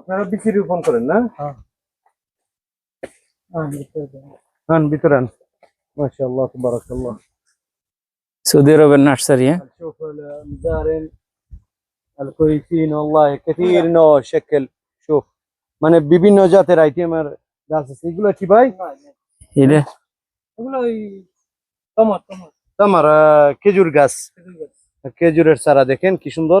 আপনারা বিক্রি রোপণ করেন না হ্যাঁ। আন ভিতরে আন মাশাআল্লাহ তাবারাকাল্লাহ সৌদি আরবের নার্সারি হ্যাঁ شوف المزارع الكويتيين والله كثير نوع شكل شوف মানে বিভিন্ন জাতের আইটেমের গাছ আছে এগুলো কি ভাই এটা এগুলো ওই টমাট টমাট আমার খেজুর গাছ খেজুরের চারা দেখেন কি সুন্দর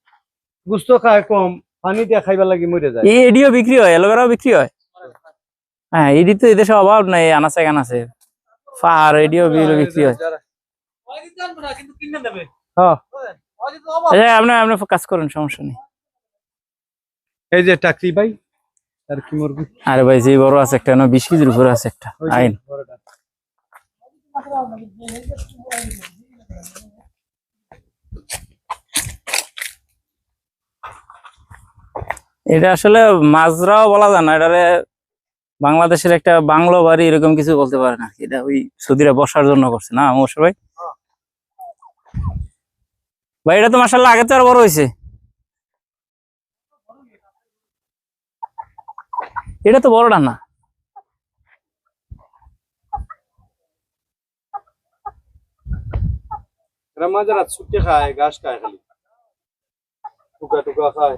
গুস্ত খায় কম পানি দিয়া খাইবার লাগি মরে যায়। এই এডিও বিক্রি হয় অ্যালোভেরাও বিক্রি হয়? হ্যাঁ এডি তো এদেশে অভাব নাই আনাচে কানাচে। ফার এডিও বিক্রি হয়। হ্যাঁ। আচ্ছা আপনি আপনি কাজ করেন সমস্যা নেই। এই যে টাকরি ভাই আর কি মুরগি? আরে ভাই যে বড় আছে একটা না বিশ কেজির উপরে আছে একটা আইন। এটা আসলে মাজরাও বলা যায় না, এটারে বাংলাদেশের একটা বাংলো বাড়ি এরকম কিছু বলতে পারে না। এটা ওই সৌদিরা বসার জন্য করছে না মশার ভাই? ভাই, এটা তো মাসাল্লাহ আগে তো আর বড় হয়েছে। এটা তো বড়টা মাঝে রাত শুটে খায়, ঘাস খায় খালি। টুকা টুকা খায়।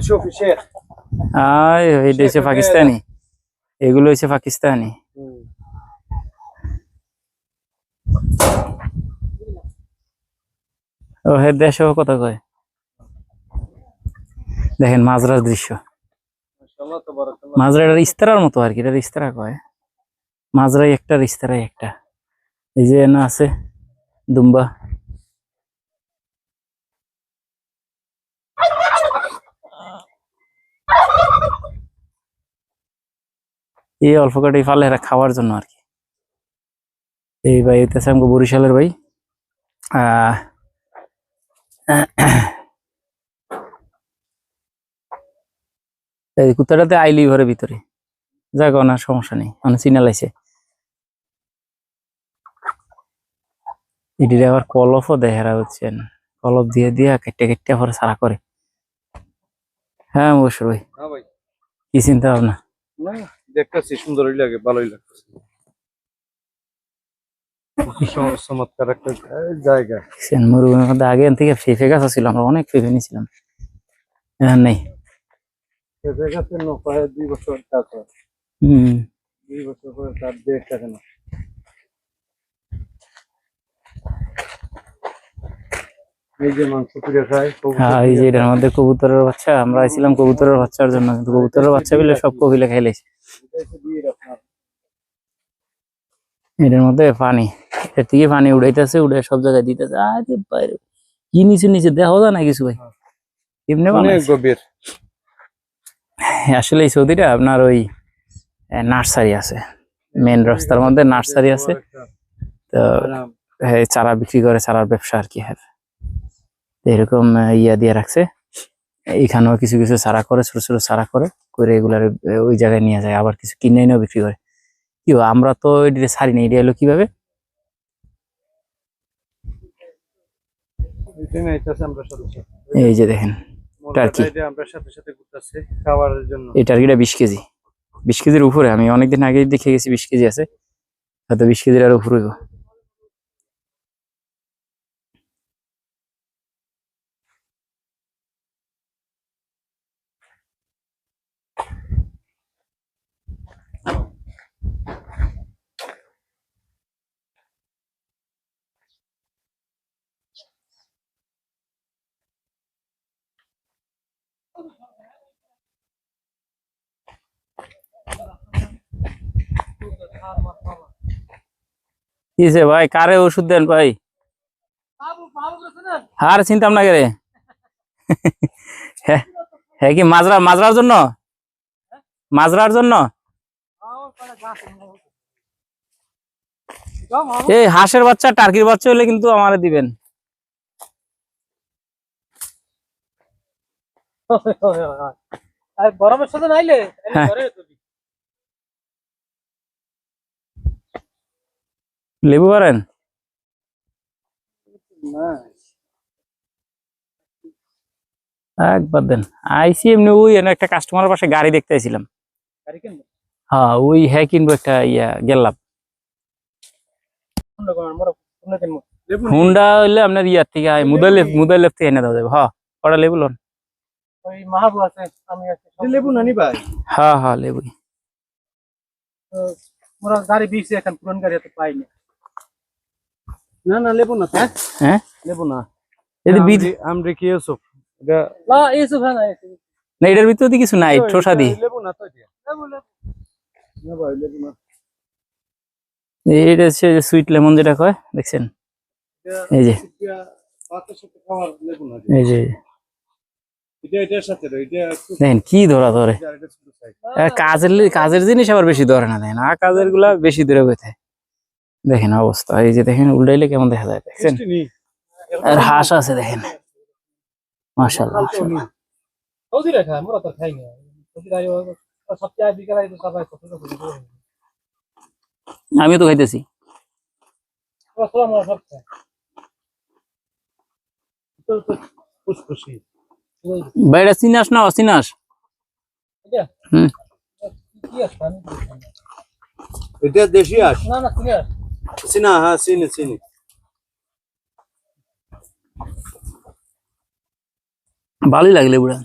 শোফি শেখ। আয় এটা হচ্ছে পাকিস্তানি। এগুলো হচ্ছে পাকিস্তানি। ও হে দেশও কথা কয়। দেখেন মাজরার দৃশ্য। মাজরা এটার ইস্তারার মতো আর কি এটার ইস্তারা কয়। মাজরাই একটা ইস্তারাই একটা। এই যে না আছে দুম্বা। এই অল্প কাটি ফালে এরা খাওয়ার জন্য আর কি। এই ভাই হইতেছে আমাকে বরিশালের ভাই। এই কুত্তাটাতে আইলি ঘরের ভিতরে। যাক না সমস্যা নেই মানে চিনা লাইছে এটির আবার কলফও দেখারা হচ্ছেন কলফ দিয়ে দিয়ে কেটে কেটে পরে সারা করে। হ্যাঁ অবশ্যই ভাই। হ্যাঁ কি চিন্তা ভাবনা? দেখতেছি সুন্দরই লাগে ভালোই লাগতেছে। চমৎকার একটা জায়গা। দেখছেন মরুভূমির মধ্যে আগে থেকে ফেফে গাছ ছিল আমরা অনেক ফেফে নিয়েছিলাম। এখন নেই। পেঁপে গাছের নৌকায় দুই বছর কাজ হয়। হম। দুই বছর তার দেড় টাকা না। এই যে মাংস পুড়ে খায় হ্যাঁ এই যে এটার মধ্যে কবুতরের বাচ্চা আমরা আইছিলাম কবুতরের বাচ্চার জন্য কিন্তু কবুতরের বাচ্চা বলে সব কবিলে খাইলেছে। এটার মধ্যে পানি। এর থেকে পানি উড়াইতেছে উড়ে সব জায়গায় দিতেছে। আরে বাইরে কি নিচে নিচে দেখা যায় না কিছু ভাই? এমনি গভীর। আসলে এই সৌদিটা আপনার ওই নার্সারি আছে। মেন রাস্তার মধ্যে নার্সারি আছে। তো হ্যাঁ চারা বিক্রি করে চারার ব্যবসা আর কি। হ্যাঁ। এরকম ইয়া দিয়ে রাখছে। এইখানেও কিছু কিছু চারা করে ছোট ছোট সারা করে করে এগুলার ওই জায়গায় নিয়ে যায় আবার কিছু কিনে এনেও বিক্রি করে। কি আমরা তো এটা ছাড়ি না এটা এলো কীভাবে। এই যে দেখেন টার্কি। এই টার্কিটা বিশ কেজি। বিশ কেজির উপরে আমি অনেকদিন আগে দেখে গেছি বিশ কেজি আছে। হয়তো বিশ কেজির আর উপরে হইবো। কি হয়েছে ভাই কারে ওষুধ দেন ভাই? আর চিন্তা না হ্যাঁ হ্যাঁ কি মাজরা মাজরার জন্য? মাজরার জন্য? এই হাঁসের বাচ্চা টার্কির বাচ্চা হলে কিন্তু আমারে দিবেন। গরমের সাথে নাইলে এনে হ্যাঁ। ঘরে তুলি। লেবু পারেন একবার দেন। আইসি এমনি ওই একটা কাস্টমারের পাশে গাড়ি দেখতে আইছিলাম। হ্যাঁ ওই হ্যাঁ কিনবো একটা ইয়া গেলাম হুন্ডা হইলে আপনার ইয়ার থেকে মুদালেফ মুদালেফ থেকে এনে দেওয়া যাবে। হ্যাঁ কটা লেবু লোন? ওই মাহাবু আছে আমি আছি যে লেবু নানি ভাই হ্যাঁ হ্যাঁ লেবু মোরা গাড়ি বিকছে এখন পুরন গাড়ি এত পাই না না লেবু না তো। হ্যাঁ? লেবু না। যদি বিদ আমরে কি ইউসুফ। এটা না এইসব হ্যাঁ না না এটার ভিতরে তো কিছু নাই ঠোসা দি লেবু না তো এটা। লেবু, লেবু। না ভাই লেবু না। এটা হচ্ছে সুইট লেমন যেটা কয় দেখছেন? এই যে। এটা এই যে। এটা এটা দেখেন কি ধরা ধরে। এটা কাজের কাজের জিনিস আবার বেশি ধরে না দেখেন। আর কাজেরগুলা বেশি দূরে বইতে। দেখেন অবস্থা। এই যে দেখেন উল্টাইলে কেমন দেখা যায় দেখছেন আর হাঁস আছে দেখেন। মাশাআল্লাহ মোরা তো খাইতেছি। বাইরে চিনাস না অচিনাস এটা? আমি দেশি আস না না চিনা হ্যাঁ চিনি চিনি ভালোই লাগলে বুড়া।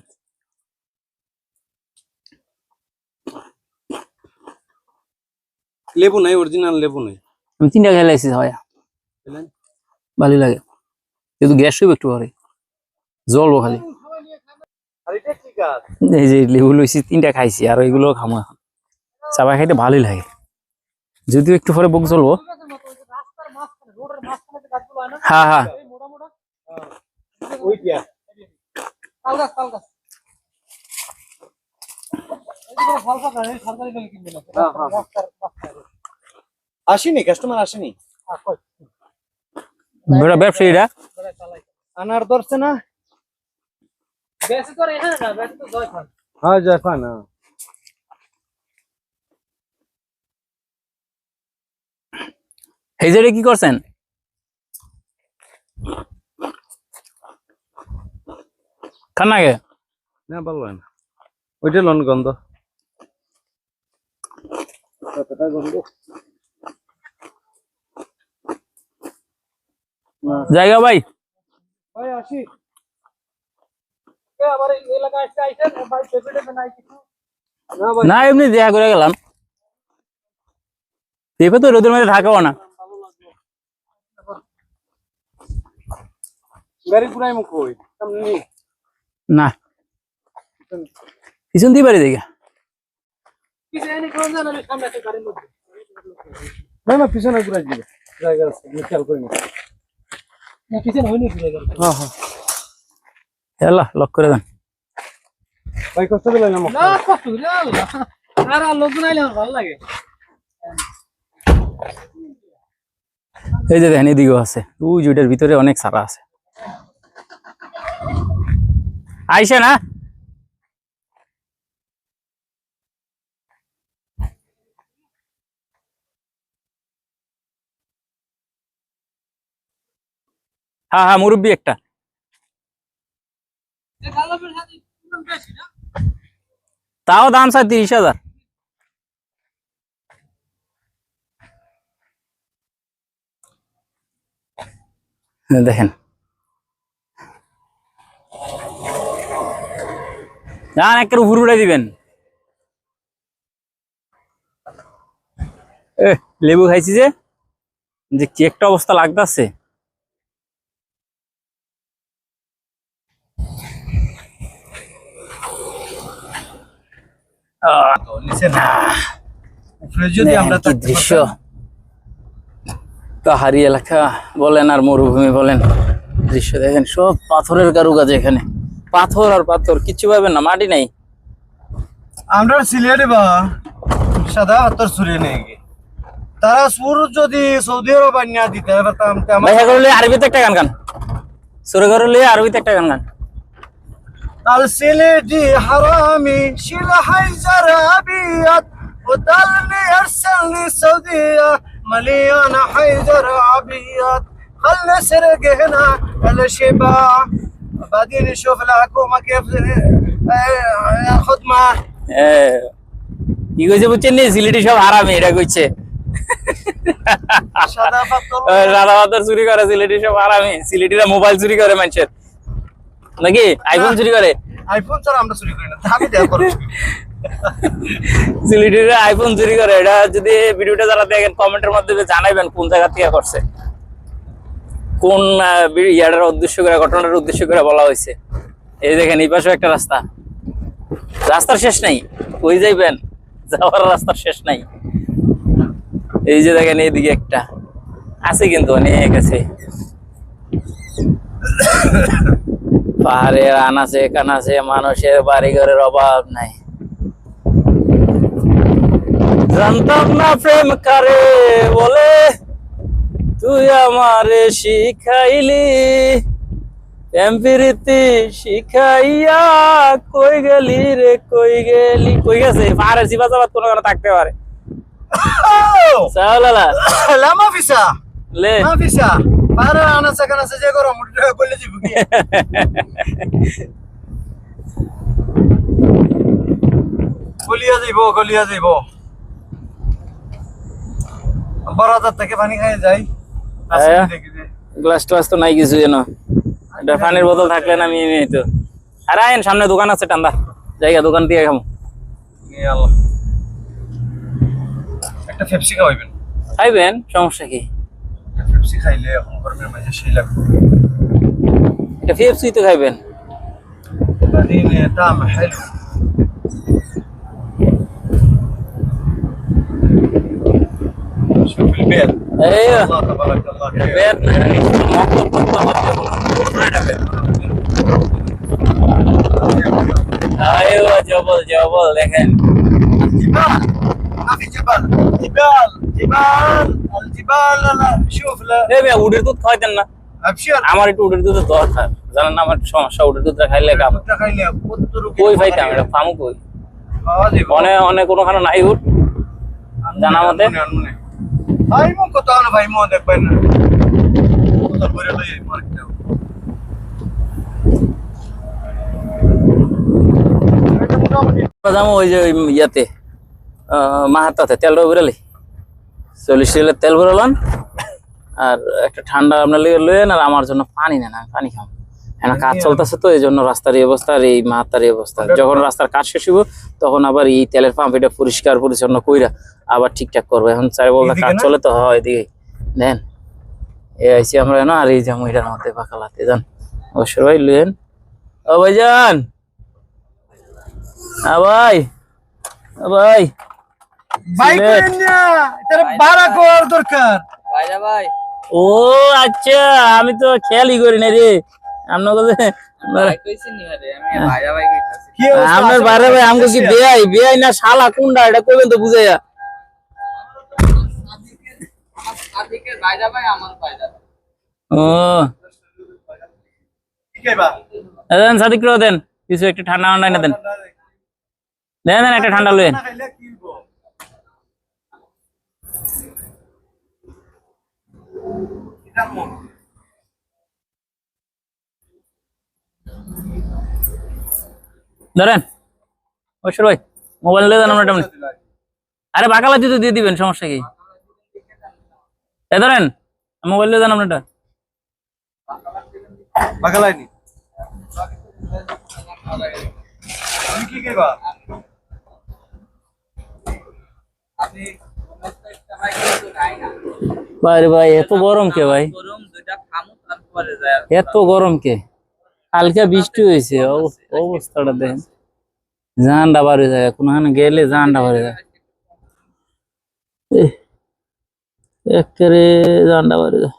লেবু নাই অরিজিনাল লেবু নাই। আমি তিনটা খেলাইছি হয় বুঝলেন? ভালোই লাগে। কিন্তু গ্যাস হইব একটু পরে। জলবো খালি এই যে লেবু লইছি তিনটা খাইছি আর এগুলো খামো এখন। চাবা খাইতে ভালোই লাগে। যদিও একটু পরে বুক চলবো হয় হ্যাঁ। হ্যাঁ। হ্যাঁ, হ্যাঁ। আসেনি কাস্টমার আসেনি? ব্যবসায়ীরা আনার ধরছে না। বেশি করে এখানে না বেশি তো জয় খান। হ্যাঁ হ্যাঁ। এই কি করছেন? খান আগে না ভালো হয় না। ওইটা লন গন্ধ। কতটা গন্ধ জায়গা ভাই? ভাই আসি। এ আবার আসতে আইছেন ভাই পেপেটে নাই কিছু না এমনি দেখা করে গেলাম। পেঁপে তো রোদের মধ্যে থাকেও না। গাড়ি পুরাই মুখ নি। পিছন দিয়ে বাড়ি দেখে। না না পিছনে ঘুরাই দিবে জায়গা আছে খেয়াল করি না। হ্যাঁ হ্যাঁ। এলা লক করে দেন। ভাই কষ্ট দিলেন না না কষ্ট করে আর আর লোকজন আইলে আমার ভালো লাগে। এই যে দেখেন এদিকেও আছে। ওই জুইটার ভিতরে অনেক সারা আছে। আইসে না হ্যাঁ হ্যাঁ মুরব্বী একটা। তাও দাম স্যার তিরিশ হাজার। দেখেন। যান একটা উপর উড়াই দিবেন। এ লেবু খাইছি যে। যে কি একটা অবস্থা লাগতাছে। দৃশ্য। পাহাড়ি এলাকা বলেন আর মরুভূমি বলেন। দৃশ্য দেখেন সব পাথরের কারুকাজ এখানে। পাথর আর পাথর কিচ্ছু পাবেন না মাটি নাই আমরা সিলেটে বা সাদা হাতর ছুরি নেই তারা সুর যদি সৌদি আরব আনিয়া দিতে পারতাম তে আমার ভাইয়া করলে আরবিতে একটা গান গান সুরে করলে আরবিতে একটা গান গান السلدي حرامي شيل حيزر ابيض وضلني ارسلني سعودية مليانة حيدر ابيض خلنا نسرق هنا الشباع بعدين نشوف الحكومة كيف آه، ياخذ ما এ, কি কইছে বুঝছেন নি সিলেটি সব হারামি এটা কইছে شرفت রাধা পাথর চুরি করে সিলেটি সব হারামি সিলেটিরা মোবাইল চুরি করে মানুষের নাকি আইফোন চুরি করে আইফোন ছাড়া আমরা চুরি করি না আমি দেখা করছি সিলেটিরা আইফোন চুরি করে এটা যদি ভিডিওটা যারা দেখেন কমেন্টের মাধ্যমে জানাইবেন কোন জায়গা থেকে করছে কোন ইয়াটার উদ্দেশ্য করে ঘটনাটার উদ্দেশ্য করে বলা হয়েছে? এই দেখেন, এই পাশেও একটা রাস্তা। রাস্তার শেষ নাই। ওই যাইবেন? যাওয়ার রাস্তার শেষ নাই। এই যে দেখেন, এইদিকে একটা। আছে কিন্তু অনেক আছে। পাহাড়ের আনাচে কানাচে মানুষের বাড়ি ঘরের অভাব নাই। জানতাম না প্রেম কারে বলে। তুই আমারে শিখাইলি এমপিরিতি শিখাইয়া কই গেলি রে কই গেলি? কই গেছে? পারে জিবা সিবাজাবাদ কোনো কোনো থাকতে পারে। সালালা লা মাফিসা। লে। মাফিসা পারে আনা সেখানে সে যে গরম উঠে কইলে দিব কি? কলিয়া যাইব কলিয়া যাইব। বড় থেকে পানি খাই যায় গ্লাস টাস তো নাই কিছু যেন এটা পানির বোতল থাকলে না আমি এমনি তো আর আইন সামনে দোকান আছে টান্দা জায়গা দোকান দিয়ে খামো একটা ফেপসি খাওয়াইবেন খাইবেন সমস্যা কি ফেপসি খাইলে এখন গরমের মাঝে সেই লাগবে এটা ফিএফসি তো খাইবেন بعدين طعم حلو شوف البيت ايوه الله تبارك الله خير বের ايوه জবল জবল দেখেন جبال ما في جبال جبال جبال الجبال لا شوف لا এই ভাই উডের দুধ খাওয়াইতেন না ابشر আমার একটু উডের দুধের দরকার জানেন না আমার সমস্যা উডের দুধটা খাইলে কাম تخيل قدر কই পাইতাম এটা ফামু কই هذه অনে অনে কোনোখানে নাই উঠ জানা মতে ভাই মো কত আনো ভাই মো দেখবেন কত যাব ওই যে ইয়াতে মাহাতাতে তেলটা বেরোলি চল্লিশ লিটার তেল বেরোলাম আর একটা ঠান্ডা আপনার লেগে লইলেন আর আমার জন্য পানি নেন পানি খাম। কাজ চলতেছে তো এই জন্য রাস্তার এই অবস্থা আর এই মাহাতার এই অবস্থা। যখন রাস্তার কাজ শেষ হইব তখন আবার এই তেলের পাম্প এটা পরিষ্কার পরিচ্ছন্ন কইরা আবার ঠিকঠাক করব। এখন চার বলতে কাজ চলে তো হয় এদিকে। দেন এ আইসি আমরা না আর এই যে মহিলার মধ্যে পাকালাতে যান অবশ্যই ভাই লুয়েন ও ভাই আ ভাই। ভাই সিলেট। করেন না তার বাড়া করার দরকার। ও আচ্ছা আমি তো খেয়ালই করি না রে। আপনার বাইরে ভাই আমাকে কি বেয়াই? বেয়াই না শালা? কোনটা? এটা কইবেন তো বুঝাইয়া। দেন সাদিক দেন। কিছু একটু ঠান্ডা ঠান্ডা এনে দেন। দেন দেন একটা ঠান্ডা লইন না খাইলে কি হইবো? এটা ধরেন। অবশ্যই ভাই মোবাইল দিয়ে দেন আমরা এটা আরে বাকালা দিতে দিয়ে দিবেন সমস্যা কি? এ ধরেন মোবাইল দিয়ে দেন আপনারটা ভাই এত গরম কে ভাই? এত গরম কে? কালকে বৃষ্টি হয়েছে অব- অবস্থাটা দেখেন। জানটা বার হয়ে যায় কোনখানে গেলে জানটা বার হয়ে যায় একেবারে জানটা বার হয়ে যায়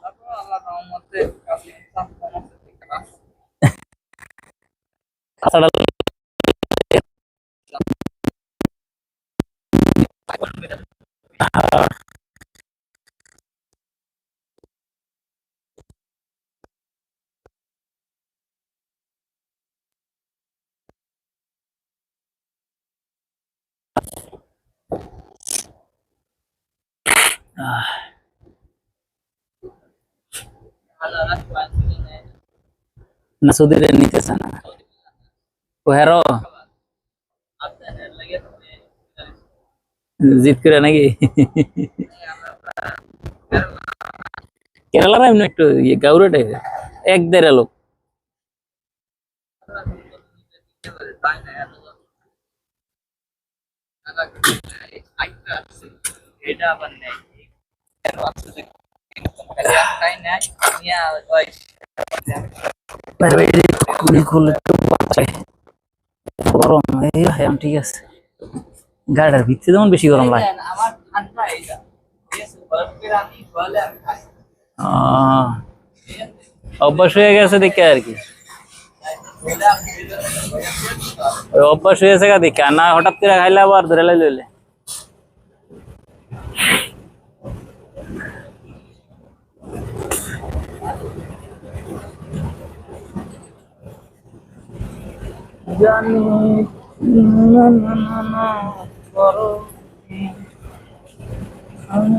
না সৌদিরে নিতেছে না। ও হেরো। জিত করে নাকি? কেরালার এমনি একটু ইয়ে গাউরে টাইপের। এক দেড় লোক। এটা আবার নেই তাই নেয় নিয়ে ওই বাইরে বাইরে খুলে খুলে একটু বাঁচায় গরম এই হ্যাঁ ঠিক আছে গাড়িটার ভিতরে যেমন বেশি গরম লাগে আমার ঠান্ডা এটা ঠিক আছে বরফের আমি বলে আমি খাই আহ, অভ্যাস হয়ে গেছে দেখে আর কি বলে আমি ওই অভ্যাস হয়েছে গা দেখে আর না হঠাৎ করে খাইলে আবার ধরে লাইলে জানি না না না না আমি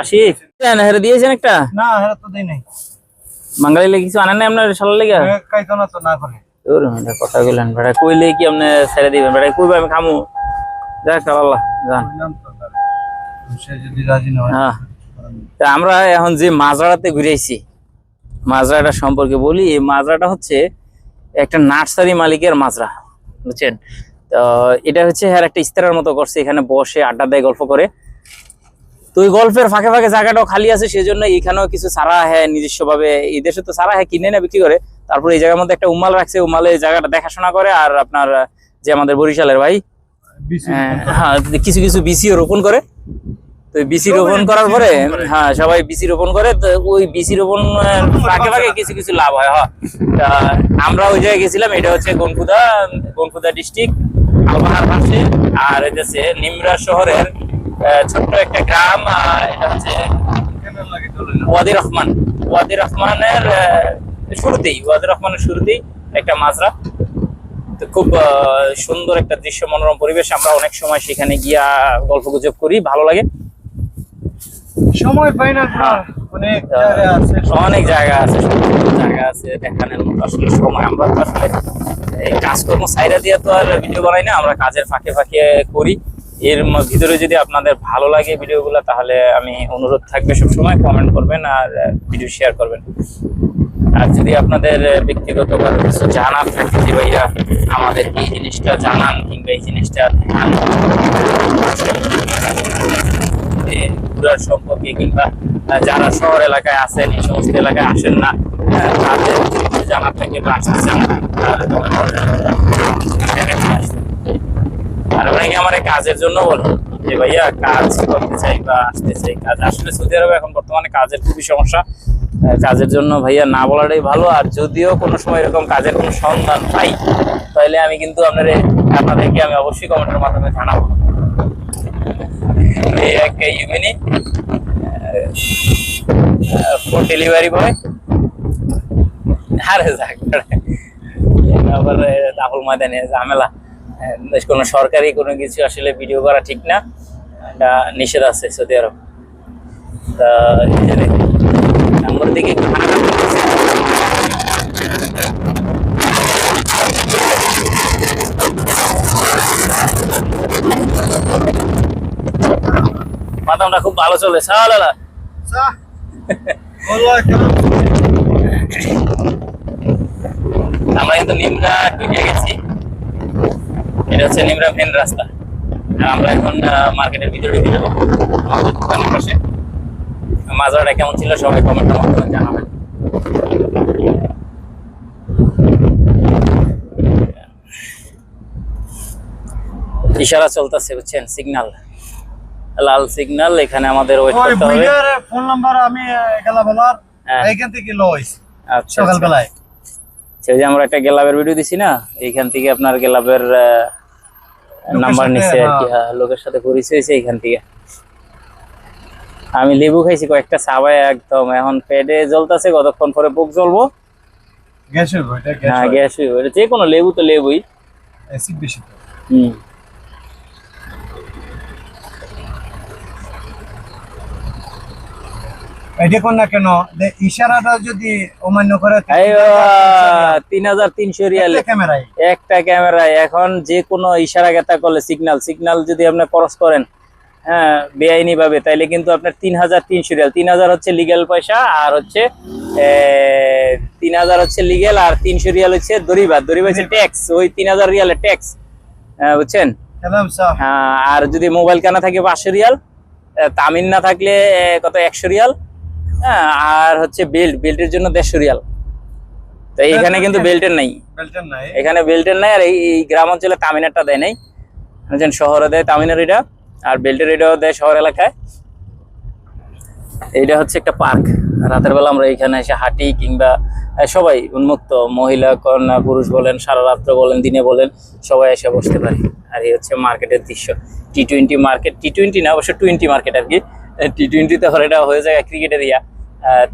আসি হেরে দিয়েছেন একটা? না তো দেই নাই। বাঙালি লেগে কিছু আনেন না আপনার সালা লেগে? কাইতো না তো না করে। তোর এটা কথা বেটা কইলে কি আপনি ছেড়ে দিবেন? বেটা কইবা আমি খামু। যাক আল্লাহ জান। বুঝলাম তো সে যদি রাজি না হয়। হ্যাঁ। তা আমরা এখন যে মাজরাতে ঘুরে আইছি মাজরাটা সম্পর্কে বলি এই মাজরাটা হচ্ছে একটা নার্সারি মালিকের মাজরা বুঝছেন? তো এটা হচ্ছে হ্যাঁ একটা ইস্তারার মতো করছে এখানে বসে আড্ডা দেয় গল্প করে। ওই গল্পের ফাঁকে ফাঁকে জায়গাটাও খালি আছে সেই জন্য এখানেও কিছু সারা হ্যাঁ নিজস্ব ভাবে এই দেশে তো সারা হ্যাঁ কিনে না বিক্রি করে। তারপর এই জায়গার মধ্যে একটা উমাল রাখছে উমালে এই জায়গাটা দেখাশোনা করে আর আপনার যে আমাদের বরিশালের ভাই হ্যাঁ, হ্যাঁ কিছু কিছু বিসিও রোপণ করে। তো বিসি রোপণ করার পরে হ্যাঁ সবাই বিসি রোপণ করে তো ওই বিসি রোপণ ফাঁকে ফাঁকে কিছু কিছু লাভ হয় হ্যাঁ। আমরা ওই জায়গায় গেছিলাম এটা হচ্ছে গনকুদা গনকুদা ডিস্ট্রিক্ট আলবাহার পাশে আর এটা হচ্ছে নিমরা শহরের ছোট্ট একটা গ্রাম এটা হচ্ছে ওয়াদি রহমান। ওয়াদি রহমানের শুরুতেই ওয়াদি রহমানের শুরুতেই একটা মাজরা তো খুব সুন্দর একটা দৃশ্য মনোরম পরিবেশ আমরা অনেক সময় সেখানে গিয়া গল্প গুজব করি ভালো লাগে। সময় পাই না হ্যাঁ। অনেক জায়গা আছে। অনেক জায়গা আছে জায়গা আছে দেখানোর মতো আসলে সময় আমরা আসলে এই কাজকর্ম সাইডা দিয়ে তো আর ভিডিও বানাই না আমরা কাজের ফাঁকে ফাঁকে করি। এর ভিতরে যদি আপনাদের ভালো লাগে ভিডিওগুলো, তাহলে আমি অনুরোধ থাকবে সবসময় কমেন্ট করবেন আর ভিডিও শেয়ার করবেন। আর যদি আপনাদের ব্যক্তিগত কিছু জানার থাকে যে ভাইয়া, আমাদের এই জিনিসটা জানান কিংবা এই জিনিসটা সম্পর্কে কিংবা যারা শহর এলাকায় আছেন, এই সমস্ত এলাকায় আসেন না তাদের জানার থাকে বা আসতে চান আর অনেকে আমার কাজের জন্য বলে? যে ভাইয়া, কাজ করতে চাই বা আসতে চাই, কাজ। আসলে সৌদি আরবে এখন বর্তমানে কাজের খুবই সমস্যা। কাজের জন্য ভাইয়া না বলাটাই ভালো। আর যদিও কোনো সময় এরকম কাজের কোনো সন্ধান পাই তাহলে আমি কিন্তু আপনাদের আপনাদেরকে আমি অবশ্যই কমেন্টের মাধ্যমে জানাব। একটা ইউমিনি ফুড ডেলিভারি বয় আরে যাক আবার রাহুল ময়দানে ঝামেলা। কোনো সরকারি কোনো কিছু আসলে ভিডিও করা ঠিক না। এটা নিষেধ আছে সৌদি আরব। তা দিকে। বাদামটা খুব ভালো চলে। সালালা আমরা কিন্তু নিমরা ঢুকে গেছি। এটা হচ্ছে নিমরা মেন রাস্তা। আমরা এখন মার্কেটের ভিতরে ঢুকে যাব। আমাদের দোকানের পাশে। মাজারটা কেমন ছিল সবাই কমেন্টের মাধ্যমে জানাবেন। ইশারা চলতেছে বুঝছেন? সিগন্যাল লাল সিগন্যাল এখানে আমাদের ওয়েট করতে হবে। ফোন নাম্বার আমি গেলা বলার হ্যাঁ। এইখান থেকে লইস আচ্ছা আচ্ছা। সকালবেলায়। সেই যে আমরা একটা গেলাবের ভিডিও দিছি না এইখান থেকে আপনার গেলাবের নাম্বার নিছে আর কি হ্যাঁ। হ্যাঁ, লোকের সাথে পরিচয় হয়েছে এইখান থেকে। আমি লেবু খাইছি কয়েকটা সাবাই একদম এখন পেটে জ্বলতেছে কতক্ষণ পরে বুক জ্বলবো? গ্যাস হইব এটা হ্যাঁ। গ্যাস গ্যাস যে কোনো লেবু তো লেবুই। অ্যাসিড বেশি তো। হুম। কোন না কেন ইশারাটা যদি অমান্য করে তিন হাজার তিনশো রিয়ালে। ক্যামেরায় একটা ক্যামেরায় এখন যে কোনো ইশারা গেতা করলে সিগন্যাল সিগন্যাল যদি আপনি ক্রস করেন হ্যাঁ বেআইনি ভাবে তাইলে কিন্তু আপনার তিন হাজার তিনশো রিয়াল। তিন হাজার হচ্ছে লিগেল পয়সা আর হচ্ছে তিন হাজার হচ্ছে লিগেল আর তিনশো রিয়াল হচ্ছে দরিবা দরিবা হচ্ছে ট্যাক্স ওই তিন হাজার রিয়ালের ট্যাক্স হ্যাঁ বুঝছেন? হ্যাঁ, আর যদি মোবাইল কেনা থাকে পাঁচশো রিয়াল তামিল না থাকলে কত একশো রিয়াল? হ্যাঁ আর হচ্ছে বেল্ট বেল্টের জন্য দেড়শো রিয়াল। তো এখানে কিন্তু বেল্টের নাই। এখানে বেল্টের নাই আর এই গ্রাম অঞ্চলে তামিনারটা দেয় নাই। শহরে দেয় তামিনার এটা আর বেল্টের এটাও দেয় শহর এলাকায়। এটা হচ্ছে একটা পার্ক। রাতের বেলা আমরা এখানে এসে হাঁটি কিংবা সবাই উন্মুক্ত। মহিলা কন্যা পুরুষ বলেন সারা রাত্র বলেন দিনে বলেন সবাই এসে বসতে পারে। আর এই হচ্ছে মার্কেটের দৃশ্য। T twenty market T twenty না অবশ্য টোয়েন্টি মার্কেট আর কি। টি টোয়েন্টিতে হলে এটা হয়ে যায় ক্রিকেটের ইয়া।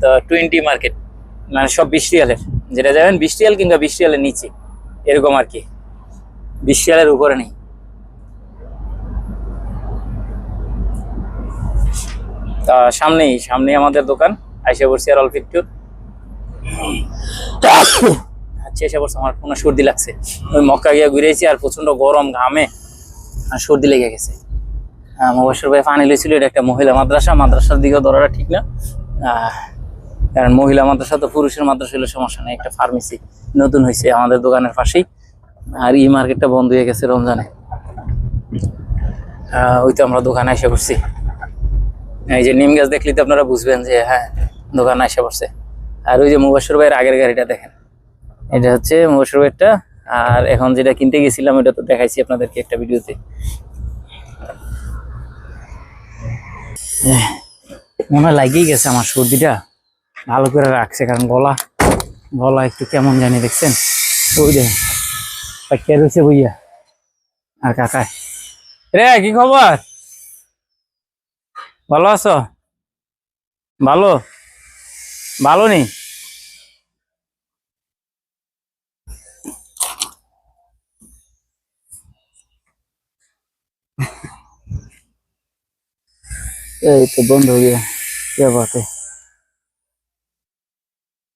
তো টোয়েন্টি মার্কেট মানে সব বিশ যেটা যাবেন বিশ কিংবা বিশ নিচে। এরকম আর কি। বিশ উপরে নেই। তা সামনেই সামনেই আমাদের দোকান, আইসা পড়ছি আর অল্প একটু আচ্ছা এসে পড়ছে, আমার কোনো সর্দি লাগছে। ওই মক্কা গিয়ে ঘুরেছি আর প্রচণ্ড গরম ঘামে সর্দি লেগে গেছে। মুবাসির ভাই পানি লইছিল এটা একটা মহিলা মাদ্রাসা, মাদ্রাসার দিকেও ধরাটা ঠিক না। কারণ মহিলা মাদ্রাসা তো পুরুষের মাদ্রাসা হলে সমস্যা নেই, একটা ফার্মেসি নতুন হয়েছে আমাদের দোকানের পাশেই, আর ই মার্কেটটা বন্ধ হয়ে গেছে রমজানে। ওই তো আমরা দোকানে এসে পড়ছি। এই যে নিম গাছ দেখলে তো আপনারা বুঝবেন যে হ্যাঁ দোকানে এসে পড়ছে। আর ওই যে মুবাসর ভাইয়ের আগের গাড়িটা দেখেন। এটা হচ্ছে মুবাসর ভাইয়েরটা, আর এখন যেটা কিনতে গেছিলাম এটা তো দেখাইছি আপনাদেরকে একটা ভিডিওতে। মনে লাগিয়ে গেছে আমার সর্দিটা। ভালো করে রাখছে, কারণ গলা গলা একটু কেমন জানি দেখছেন? ওই রয়েছে বইয়া। আর কাকায়। রে, কি খবর? ভালো আছো? ভালো? ভালো নি? এই তো बंद हो गया क्या बात है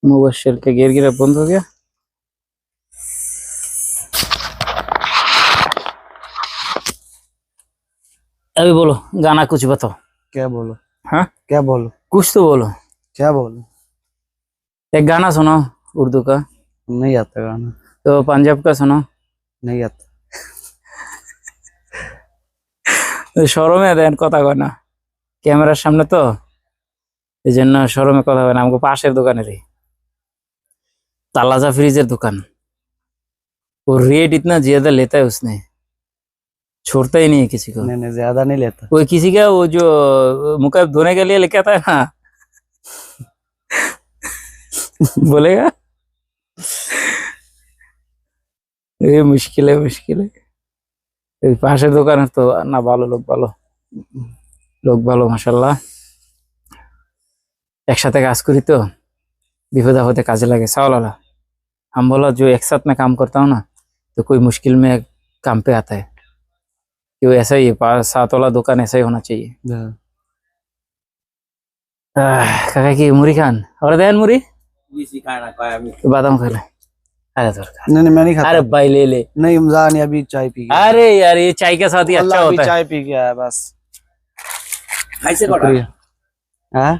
मुबशर के गिर गिरा बंद हो गया अभी बोलो गाना कुछ बताओ क्या बोलो हाँ क्या बोलो कुछ तो बोलो क्या बोलो एक गाना सुनाओ उर्दू का नहीं आता गाना तो पंजाब का सुनाओ नहीं आता শরমে দেন কথা কয় না ক্যামেরার সামনে তো এই জন্য শরমে কথা কয় না আমাকে পাশের দোকানেরই तालाजा फ्रीजर दुकान वो रेट इतना ज्यादा लेता है उसने छोड़ता ही नहीं है किसी को नहीं नहीं ज्यादा नहीं लेता वो किसी का वो जो मुका धोने के लिए लेके आता है ना बोलेगा ये मुश्किल है मुश्किल है এই পাশের দোকানে তো না ভালো লোক ভালো লোক ভালো মাসাল্লাহ একসাথে কাজ করি তো विपद आपदे काजे लगे सवाल वाला हम बोला जो एक साथ में काम करता हूँ ना तो कोई मुश्किल में काम पे आता है कि वो ऐसा ही है पा- साथ वाला दुकान ऐसा ही होना चाहिए हाँ। আহ, কাকা কি মুড়ি খান ওরা দেন মুড়ি इसी खाना खाया मैं বাদাম খেলে আরে দরকার नहीं नहीं मैं नहीं खाता अरे भाई ले ले नहीं इमजा नहीं अभी चाय पी गया अरे यार ये चाय के साथ ही अच्छा अल्लाह, अभी होता है चाय पी गया है बस খাইছে কটা হ্যাঁ